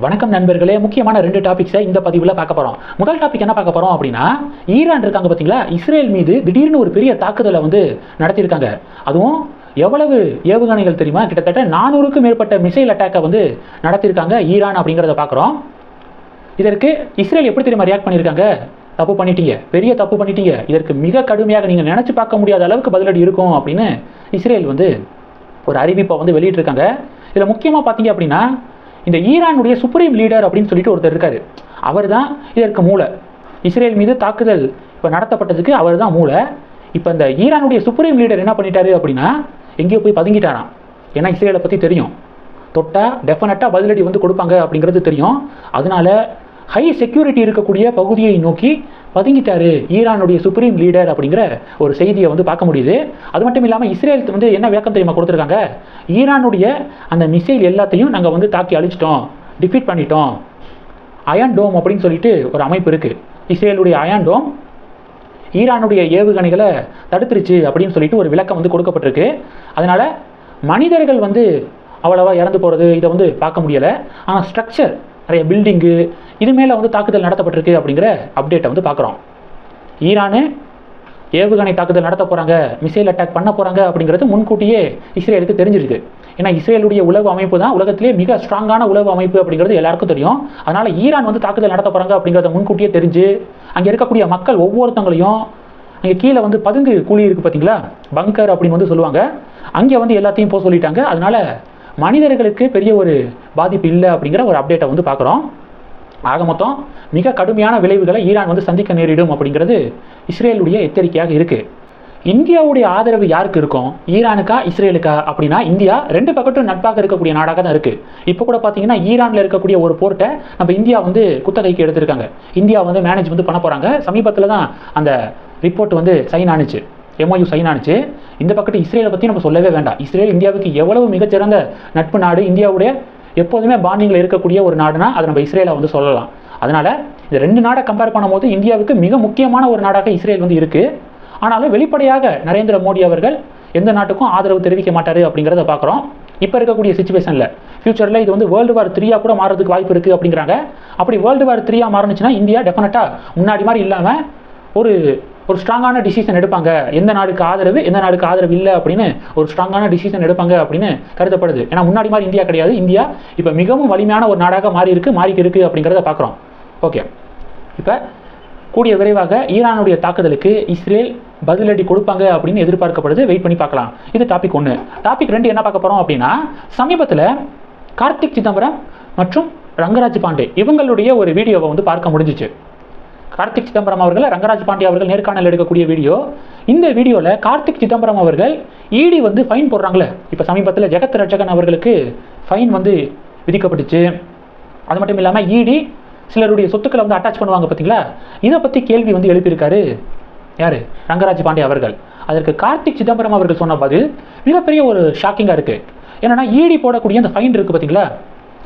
வணக்கம் நண்பர்களே. முக்கியமான ரெண்டு டாபிக்ஸை இந்த பதிவில் பார்க்க போகிறோம் முதல் டாபிக் என்ன பார்க்க போகிறோம் அப்படின்னா ஈரான் இருக்காங்க பார்த்தீங்களா? இஸ்ரேல் மீது திடீர்னு ஒரு பெரிய தாக்குதலை வந்து நடத்தியிருக்காங்க. அதுவும் எவ்வளவு ஏவுகணைகள் தெரியுமா? கிட்டத்தட்ட நானூறுக்கும் மேற்பட்ட மிசைல் அட்டாக்கை வந்து நடத்தியிருக்காங்க ஈரான் அப்படிங்கிறத பார்க்குறோம். இதற்கு இஸ்ரேல் எப்படி தெரியுமா ரியாக்ட் பண்ணியிருக்காங்க? தப்பு பண்ணிட்டீங்க. பெரிய தப்பு பண்ணிட்டீங்க. இதற்கு மிக கடுமையாக நீங்கள் நினச்சி பார்க்க முடியாத அளவுக்கு பதிலடி இருக்கும் அப்படின்னு இஸ்ரேல் வந்து ஒரு அறிவிப்பை வந்து வெளியிட்டிருக்காங்க. இதில் முக்கியமாக பார்த்தீங்க அப்படின்னா இந்த ஈரானுடைய சுப்ரீம் லீடர் அப்படின்னு சொல்லிட்டு ஒருத்தர் இருக்காரு. அவர் தான் இதற்கு மூளை. இஸ்ரேல் மீது தாக்குதல் இப்போ நடத்தப்பட்டதுக்கு அவர் தான் மூளை. இப்போ இந்த ஈரானுடைய சுப்ரீம் லீடர் என்ன பண்ணிட்டாரு அப்படின்னா எங்கேயோ போய் பதுங்கிட்டாராம். ஏன்னா இஸ்ரேலை பற்றி தெரியும். தொட்டா டெஃபினட்டாக பதிலடி வந்து கொடுப்பாங்க அப்படிங்கிறது தெரியும். அதனால ஹை செக்யூரிட்டி இருக்கக்கூடிய பகுதியை நோக்கி பதுங்கிட்டாரு ஈரானுடைய சுப்ரீம் லீடர் அப்படிங்கிற ஒரு செய்தியை வந்து பார்க்க முடியுது. அது மட்டும் இல்லாமல் இஸ்ரேல் வந்து என்ன விளக்கம் தெரியுமா கொடுத்துருக்காங்க? ஈரானுடைய அந்த மிசைல் எல்லாத்தையும் நாங்கள் வந்து தாக்கி அழிச்சிட்டோம். டிஃபீட் பண்ணிட்டோம். அயன் டோம் அப்படின்னு சொல்லிட்டு ஒரு அமைப்பு இருக்குது இஸ்ரேலுடைய அயன் டோம் ஈரானுடைய ஏவுகணைகளை தடுத்துருச்சு அப்படின்னு சொல்லிட்டு ஒரு விளக்கம் வந்து கொடுக்கப்பட்டிருக்கு. அதனால் மனிதர்கள் வந்து அவ்வளவா இறந்து போகிறது இதை வந்து பார்க்க முடியலை. ஆனால் ஸ்ட்ரக்சர் நிறைய பில்டிங்கு இது மேலே வந்து தாக்குதல் நடத்தப்பட்டிருக்கு அப்படிங்கிற அப்டேட்டை வந்து பார்க்குறோம். ஈரானு ஏவுகணை தாக்குதல் நடத்த போகிறாங்க மிசைல் அட்டாக் பண்ண போகிறாங்க அப்படிங்கிறது முன்கூட்டியே இஸ்ரேலுக்கு தெரிஞ்சிருக்கு. ஏன்னா இஸ்ரேலுடைய உளவு அமைப்பு தான் உலகத்திலே மிக ஸ்ட்ராங்கான உளவு அமைப்பு அப்படிங்கிறது எல்லாருக்கும் தெரியும். அதனால் ஈரான் வந்து தாக்குதல் நடத்த போகிறாங்க அப்படிங்கிறத முன்கூட்டியே தெரிஞ்சு அங்கே இருக்கக்கூடிய மக்கள் ஒவ்வொருத்தவங்களையும் அங்கே கீழே வந்து பதுங்கு கூலி இருக்குது பார்த்தீங்களா பங்கர் அப்படின்னு வந்து சொல்லுவாங்க. அங்கே வந்து எல்லாத்தையும் போக சொல்லிட்டாங்க. அதனால் மனிதர்களுக்கு பெரிய ஒரு பாதிப்பு இல்லை அப்படிங்கிற ஒரு அப்டேட்டை வந்து பார்க்குறோம். ஆக மொத்தம் மிக கடுமையான விளைவுகளை ஈரான் வந்து சந்திக்க நேரிடும் அப்படிங்கிறது இஸ்ரேலுடைய எச்சரிக்கையாக இருக்குது இந்தியாவுடைய ஆதரவு யாருக்கு இருக்கும்? ஈரானுக்கா இஸ்ரேலுக்கா? அப்படின்னா இந்தியா ரெண்டு பக்கத்தும் நட்பாக இருக்கக்கூடிய நாடாக தான் இருக்குது இப்போ கூட பார்த்தீங்கன்னா ஈரானில் இருக்கக்கூடிய ஒரு போர்ட்டை நம்ம இந்தியா வந்து குத்தகைக்கு எடுத்திருக்காங்க. இந்தியா வந்து மேனேஜ் வந்து பண்ண போகிறாங்க சமீபத்தில் தான் அந்த ரிப்போர்ட் வந்து சைன் ஆனுச்சு. எம்ஓயு சைன் ஆனுச்சு. இந்த பக்கத்து இஸ்ரேலை பற்றி நம்ம சொல்லவே வேண்டாம். இஸ்ரேல் இந்தியாவுக்கு எவ்வளவு மிகச்சிறந்த நட்பு நாடு இந்தியாவுடைய எப்போதுமே பாண்டிங்கில் இருக்கக்கூடிய ஒரு நாடுனா அதை நம்ம இஸ்ரேலை வந்து சொல்லலாம். அதனால் இந்த ரெண்டு நாடை கம்பேர் பண்ணும்போது இந்தியாவுக்கு மிக முக்கியமான ஒரு நாடாக இஸ்ரேல் வந்து இருக்குது ஆனாலும் வெளிப்படையாக நரேந்திர மோடி அவர்கள் எந்த நாட்டுக்கும் ஆதரவு தெரிவிக்க மாட்டார் அப்படிங்கிறத பார்க்குறோம். இப்போ இருக்கக்கூடிய சுச்சுவேஷனில் ஃபியூச்சரில் இது வந்து வேர்ல்டு வார் த்ரீயாக கூட மாறதுக்கு வாய்ப்பு இருக்குது அப்படிங்கிறாங்க. அப்படி வேர்ல்டு வார் த்ரீயாக மாறுனுச்சுன்னா இந்தியா டெஃபினட்டாக முன்னாடி மாதிரி இல்லாமல் ஒரு ஒரு ஸ்ட்ராங்கான டிசிஷன் எடுப்பாங்க. எந்த நாடுக்கு ஆதரவு எந்த நாடுக்கு ஆதரவு இல்லை அப்படின்னு ஒரு ஸ்ட்ராங்கான டிசிஷன் எடுப்பாங்க அப்படின்னு கருதப்படுது. ஏன்னா முன்னாடி மாதிரி இந்தியா கிடையாது. இந்தியா இப்போ மிகவும் வலிமையான ஒரு நாடாக மாறி இருக்கு மாறிக்கு இருக்கு அப்படிங்கிறத பார்க்குறோம். ஓகே இப்போ கூடிய விரைவாக ஈரானுடைய தாக்குதலுக்கு இஸ்ரேல் பதிலடி கொடுப்பாங்க அப்படின்னு எதிர்பார்க்கப்படுது. வெயிட் பண்ணி பார்க்கலாம். இது டாபிக் ஒன்று டாபிக் ரெண்டு என்ன பார்க்க போகிறோம் அப்படின்னா சமீபத்தில் கார்த்திக் சிதம்பரம் மற்றும் ரங்கராஜ் பாண்டே இவங்களுடைய ஒரு வீடியோவை வந்து பார்க்க முடிஞ்சிச்சு. கார்த்திக் சிதம்பரம் அவர்கள் ரங்கராஜ் பாண்டியா அவர்கள் நேர்காணல் எடுக்கக்கூடிய வீடியோ. இந்த வீடியோவில் கார்த்திக் சிதம்பரம் அவர்கள் இடி வந்து ஃபைன் போடுறாங்களே. இப்போ சமீபத்தில் ஜெகத் ரட்சகன் அவர்களுக்கு ஃபைன் வந்து விதிக்கப்பட்டுச்சு. அது மட்டும் இல்லாமல் இடி சிலருடைய சொத்துக்களை வந்து அட்டாச் பண்ணுவாங்க பார்த்தீங்களா இதை பற்றி கேள்வி வந்து எழுப்பியிருக்காரு. யார்? ரங்கராஜ் பாண்டே அவர்கள். அதற்கு கார்த்திக் சிதம்பரம் அவர்கள் சொன்ன பதில் மிகப்பெரிய ஒரு ஷாக்கிங்காக இருக்குது என்னென்னா இடி போடக்கூடிய அந்த ஃபைன் இருக்குது பார்த்தீங்களா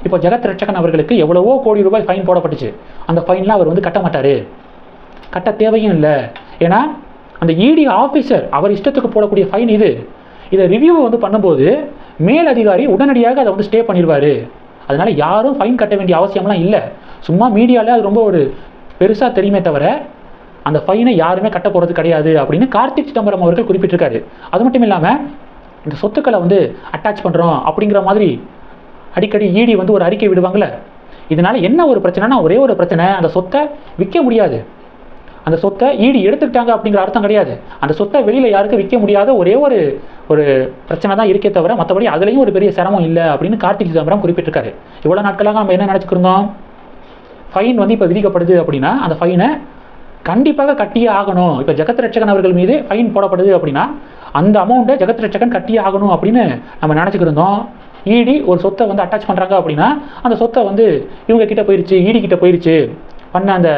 இப்போ ஜெகத் ரட்சகன் அவர்களுக்கு எவ்வளவோ கோடி ரூபாய் ஃபைன் போடப்பட்டுச்சு. அந்த ஃபைன்லாம் அவர் வந்து கட்ட மாட்டார். கட்ட தேவையும் இல்லை. ஏன்னா அந்த இடி ஆஃபீஸர் அவர் இஷ்டத்துக்கு போடக்கூடிய ஃபைன் இது. இதை ரிவ்யூ வந்து பண்ணும்போது மேல் அதிகாரி உடனடியாக அதை வந்து ஸ்டே பண்ணிடுவார். அதனால் யாரும் ஃபைன் கட்ட வேண்டிய அவசியம்லாம் இல்லை. சும்மா மீடியாவில் அது ரொம்ப ஒரு பெருசாக தெரியுமே தவிர அந்த ஃபைனை யாருமே கட்ட போகிறது கிடையாது அப்படின்னு கார்த்திக் சிதம்பரம் அவர்கள் குறிப்பிட்டிருக்காரு. அது மட்டும் இல்லாமல் இந்த சொத்துக்களை வந்து அட்டாச் பண்ணுறோம் அப்படிங்கிற மாதிரி அடிக்கடி ஈடி வந்து ஒரு அறிக்கை விடுவாங்களே இதனால் என்ன ஒரு பிரச்சனைனா ஒரே ஒரு பிரச்சனை அந்த சொத்தை விற்க முடியாது. அந்த சொத்தை ஈடி எடுத்துக்கிட்டாங்க அப்படிங்கிற அர்த்தம் கிடையாது. அந்த சொத்தை வெளியில் யாருக்கும் விற்க முடியாத ஒரே ஒரு ஒரு பிரச்சனை தான் இருக்கே தவிர மற்றபடி அதுலேயும் ஒரு பெரிய சிரமம் இல்லை அப்படின்னு கார்த்திக் சிதம்பரம் குறிப்பிட்டிருக்காரு. இவ்வளோ நாட்களாக நம்ம என்ன நினச்சிக்கிருந்தோம்? ஃபைன் வந்து இப்போ விதிக்கப்படுது அப்படின்னா அந்த ஃபைனை கண்டிப்பாக கட்டியே ஆகணும். இப்போ ஜெகத் ரட்சகன் அவர்கள் மீது ஃபைன் போடப்படுது அப்படின்னா அந்த அமௌண்ட்டை ஜெகத் ரட்சகன் கட்டியே ஆகணும் அப்படின்னு நம்ம நினச்சிக்கிருந்தோம். இடி ஒரு சொத்தை வந்து அட்டாச் பண்ணுறாங்க அப்படின்னா அந்த சொத்தை வந்து இவங்க கிட்ட போயிடுச்சு இடி கிட்ட போயிடுச்சு பண்ண அந்த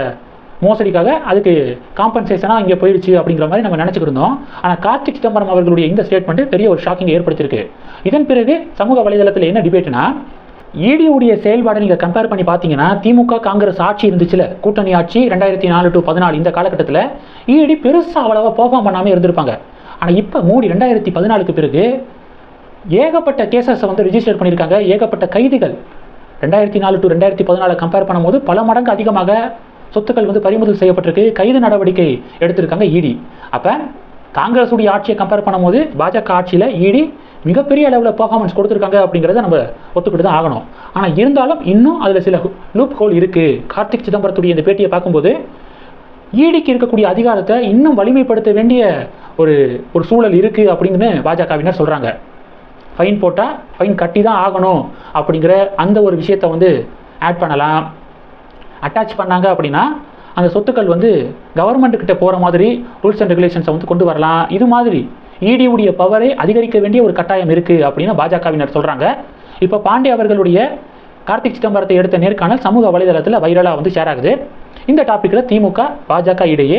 மோசடிக்காக அதுக்கு காம்பன்சேஷனாக இங்கே போயிடுச்சு அப்படிங்கிற மாதிரி நம்ம நினச்சிக்கிருந்தோம் ஆனால் கார்த்திக் சிதம்பரம் அவர்களுடைய இந்த ஸ்டேட்மெண்ட் பெரிய ஒரு ஷாக்கிங் ஏற்படுத்தியிருக்கு. இதன் பிறகு சமூக வலைதளத்தில் என்ன டிபேட்னா இடியுடைய செயல்பாடை நீங்கள் கம்பேர் பண்ணி பார்த்தீங்கன்னா திமுக காங்கிரஸ் ஆட்சி இருந்துச்சுல கூட்டணி ஆட்சி ரெண்டாயிரத்தி நாலு டு பதினாலு இந்த காலகட்டத்தில் இடி பெருசாக அவ்வளவா பர்ஃபார்ம் பண்ணாமல் இருந்திருப்பாங்க. ஆனால் இப்போ மூடி ரெண்டாயிரத்தி பதினாலுக்கு பிறகு ஏகப்பட்ட கேசஸை வந்து ரிஜிஸ்டர் பண்ணியிருக்காங்க. ஏகப்பட்ட கைதுகள். ரெண்டாயிரத்தி நாலு டு ரெண்டாயிரத்தி பதினாலு கம்பேர் பண்ணும்போது பல மடங்கு அதிகமாக சொத்துக்கள் வந்து பறிமுதல் செய்யப்பட்டிருக்கு. கைது நடவடிக்கை எடுத்திருக்காங்க இடி அப்போ காங்கிரஸுடைய ஆட்சியை கம்பேர் பண்ணும்போது பாஜக ஆட்சியில் இடி மிகப்பெரிய அளவில் பர்ஃபார்மன்ஸ் கொடுத்துருக்காங்க அப்படிங்கிறத நம்ம ஒத்துக்கிட்டு தான் ஆகணும். ஆனால் இருந்தாலும் இன்னும் அதில் சில லூப் ஹோல் இருக்குது கார்த்திக் சிதம்பரத்துடைய இந்த பேட்டியை பார்க்கும்போது ஈடிக்கு இருக்கக்கூடிய அதிகாரத்தை இன்னும் வலிமைப்படுத்த வேண்டிய ஒரு ஒரு சூழல் இருக்குது அப்படின்னு பாஜகவினர் சொல்கிறாங்க ஃபைன் போட்டால் ஃபைன் கட்டி தான் ஆகணும் அப்படிங்கிற அந்த ஒரு விஷயத்தை வந்து ஆட் பண்ணலாம். அட்டாச் பண்ணாங்க அப்படின்னா அந்த சொத்துக்கள் வந்து கவர்மெண்ட்டுக்கிட்ட போகிற மாதிரி ரூல்ஸ் அண்ட் ரெகுலேஷன்ஸை வந்து கொண்டு வரலாம். இது மாதிரி இடியுடைய பவரை அதிகரிக்க வேண்டிய ஒரு கட்டாயம் இருக்குது அப்படின்னு பாஜகவினர் சொல்கிறாங்க இப்போ பாண்டே அவர்களுடைய கார்த்திக் சிதம்பரத்தை எடுத்த நேர்காணல் சமூக வலைதளத்தில் வைரலாக வந்து ஷேர் ஆகுது. இந்த டாப்பிக்கில் திமுக பாஜக இடையே